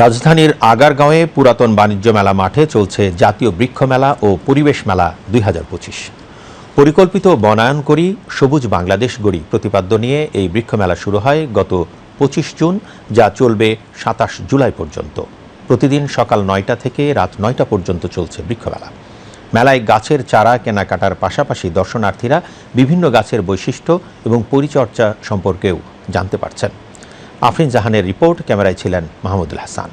রাজধানীর আগারগাঁওয়ে পুরাতন বাণিজ্য মেলা মাঠে চলছে জাতীয় বৃক্ষ মেলা ও পরিবেশ মেলা দুই হাজার পঁচিশ। পরিকল্পিত বনায়ন করি, সবুজ বাংলাদেশ গড়ি প্রতিপাদ্য নিয়ে এই বৃক্ষ মেলা শুরু হয় গত পঁচিশ জুন, যা চলবে সাতাশ জুলাই পর্যন্ত। প্রতিদিন সকাল নয়টা থেকে রাত নয়টা পর্যন্ত চলছে বৃক্ষমেলা মেলায় গাছের চারা কেনাকাটার পাশাপাশি দর্শনার্থীরা বিভিন্ন গাছের বৈশিষ্ট্য এবং পরিচর্যা সম্পর্কেও জানতে পারছেন। আফরিন জাহানের রিপোর্ট, ক্যামেরায় ছিলেন মাহমুদুল হাসান।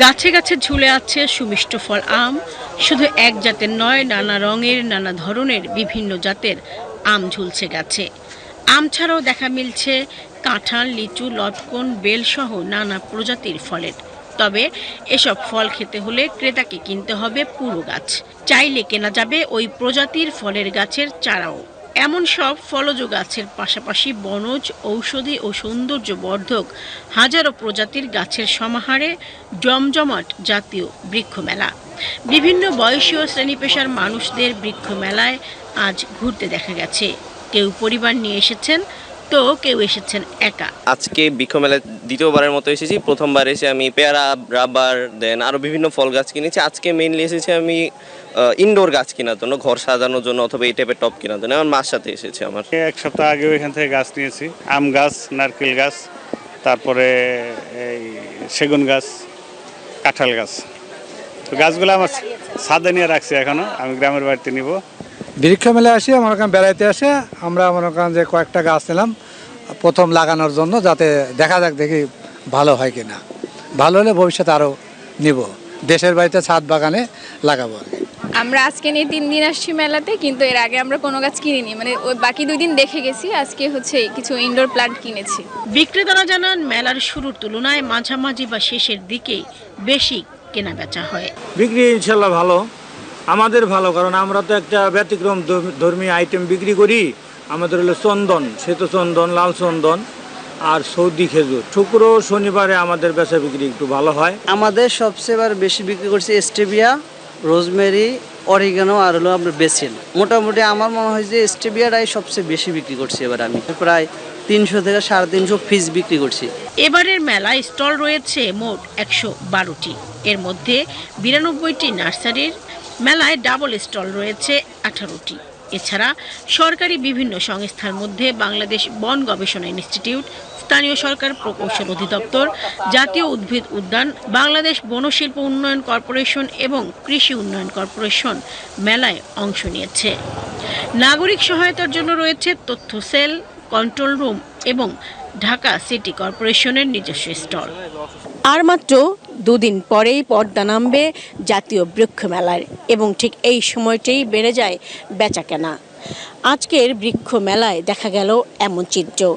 গাছে গাছে ঝুলে আছে সুমিষ্ট ফল আম। শুধু এক জাতের নয়, নানা রঙের, নানা ধরনের বিভিন্ন জাতের আম ঝুলছে গাছে। আম ছাড়াও দেখা মিলছে কাঁঠাল, লিচু, লটকন, বেলসহ নানা প্রজাতির ফলের। তবে এসব ফল খেতে হলে ক্রেতাকে কিনতে হবে পুরো গাছ। চাইলে কেনা যাবে ওই প্রজাতির ফলের গাছের চারাও। এমন সব ফলজ গাছের পাশাপাশি বনজ, ঔষধি ও সৌন্দর্য বর্ধক হাজারো প্রজাতির গাছের সমাহারে জমজমাট জাতীয় বৃক্ষমেলা। বিভিন্ন বয়সী ও শ্রেণি পেশার মানুষদের বৃক্ষমেলায় আজ ঘুরতে দেখা গেছে। কেউ পরিবার নিয়ে এসেছেন তো কেউ এসেছেন একা? আজকে বৃক্ষ মেলায় দ্বিতীয়বারের মতো এসেছি প্রথমবার এসে আমি পেয়ারা রাবার দেন আরও বিভিন্ন ফল গাছ কিনেছি। আজকে মেইনলি এসেছি আমি ইনডোর গাছ কেনার জন্য ঘর সাজানোর জন্য অথবা এই টাইপের টপ কেনার জন্য। আমার মার সাথে এসেছে আমার। এক সপ্তাহ আগে এখান থেকে গাছ নিয়েছি আম গাছ নারকেল গাছ তারপরে এই সেগুন গাছ কাঁঠাল গাছ। তো গাছগুলো আমার ছাদে নিয়ে রাখছি এখনও আমি গ্রামের বাড়িতে নিব। বৃক্ষ মেলে আসি মনে করেন বেড়াইতে আসে আমরা মনে করেন যে কয়েকটা গাছ নিলাম প্রথম লাগানোর জন্য যাতে দেখা যাক দেখি ভালো হয় কিনা। ভালো হলে ভবিষ্যতে আরও নিব। দেশের বাড়িতে ছাদ বাগানে লাগাবো আর কি আমরা আজকে নিয়ে তিন দিন আসছি মেলাতে কিন্তু এর আগে আমরা কোনো গাছ কিনিনি। মানে ওই বাকি দুই দিন দেখে গেছি আজকে হচ্ছে কিছু ইনডোর প্লান্ট কিনেছি। বিক্রেতারা জানান মেলার শুরুর তুলনায় মাঝামাঝি বা শেষের দিকে বেশি কেনা বেচা হয়। বিক্রি ইনশাল্লাহ ভালো। আমাদের ভালো কারণ আমরা তো একটা ব্যতিক্রম ধর্ম- ধর্মীয় আইটেম বিক্রি করি। আমাদের হলো চন্দন শ্বেত চন্দন লাল চন্দন আর সৌদি খেজুর। শুক্র শনিবারে আমাদের বেচা বিক্রি একটু ভালো হয়। আমাদের সবচেয়ে বেশি বিক্রি করছে স্টেবিয়া রোজমেরি অরিগানো আর হলো আপনার বেসিল মোটামুটি আমার মনে হয় যে স্টেবিয়াটাই সবচেয়ে বেশি বিক্রি করছি এবার আমি। প্রায় তিনশো থেকে সাড়ে তিনশো পিস বিক্রি করছি। এবারের মেলায় স্টল রয়েছে মোট একশো বারোটি। এর মধ্যে বিরানব্বইটি নার্সারির মেলায় ডাবল স্টল রয়েছে আঠারোটি। এছাড়া সরকারি বিভিন্ন সংস্থার মধ্যে বাংলাদেশ বন গবেষণা ইনস্টিটিউট, স্থানীয় সরকার প্রকৌশল অধিদপ্তর, জাতীয় উদ্ভিদ উদ্যান, বাংলাদেশ বনশিল্প উন্নয়ন কর্পোরেশন এবং কৃষি উন্নয়ন কর্পোরেশন মেলায় অংশ নিয়েছে। নাগরিক সহায়তার জন্য রয়েছে তথ্য সেল, কন্ট্রোল রুম এবং ঢাকা সিটি কর্পোরেশনের নিজস্ব স্টল। আর মাত্র দুদিন পরেই পর্দা নামবে জাতীয় বৃক্ষ মেলার এবং ঠিক এই সময়টাই বেড়ে যায় বেচাকেনা। আজকের বৃক্ষ মেলায় দেখা গেল এমন চিত্র।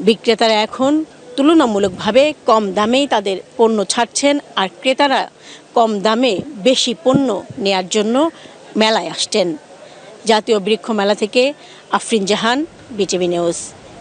বিক্রেতারা এখন তুলনামূলকভাবে কম দামেই তাদের পণ্য ছাড়ছেন আর ক্রেতারা কম দামে বেশি পণ্য নেয়ার জন্য মেলায় আসছেন। জাতীয় বৃক্ষ মেলা থেকে আফরিন জাহান, বিটিভি নিউজ।